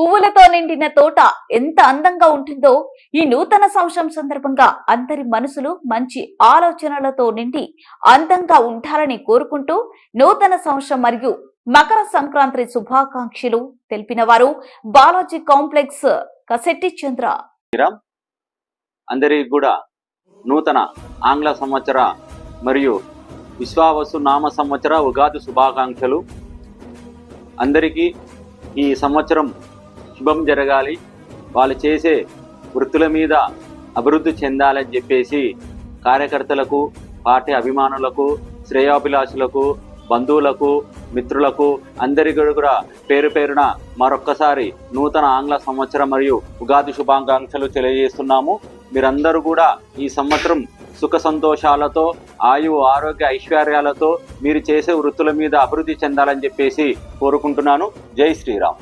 పువ్వులతో నిండిన తోట ఎంత అందంగా ఉంటుందో ఈ నూతన సంవత్సరం సందర్భంగా అందరి మనసులు మంచి ఆలోచనలతో నిండి అందంగా ఉండాలని కోరుకుంటూ నూతన సంవత్సరం మరియు మకర సంక్రాంతి శుభాకాంక్షలు తెలిపిన వారు బాలాజీ కాంప్లెక్స్ కసెట్టి చంద్ర. అందరికి కూడా నూతన ఆంగ్ల సంవత్సర మరియు విశ్వావసు నామ సంవత్సర ఉగాది శుభాకాంక్షలు. అందరికీ ఈ సంవత్సరం శుభం జరగాలి. వాళ్ళు చేసే వృత్తుల మీద అభివృద్ధి చెందాలని చెప్పేసి కార్యకర్తలకు పార్టీ అభిమానులకు శ్రేయాభిలాషులకు బంధువులకు మిత్రులకు అందరికీ కూడా పేరు పేరున మరొక్కసారి నూతన ఆంగ్ల సంవత్సరం మరియు ఉగాది శుభాకాంక్షలు తెలియజేస్తున్నాము. మీరందరూ కూడా ఈ సంవత్సరం సుఖ సంతోషాలతో ఆయు ఆరోగ్య ఐశ్వర్యాలతో మీరు చేసే వృత్తుల మీద అభివృద్ధి చెందాలని చెప్పేసి కోరుకుంటున్నాను. జై శ్రీరామ్.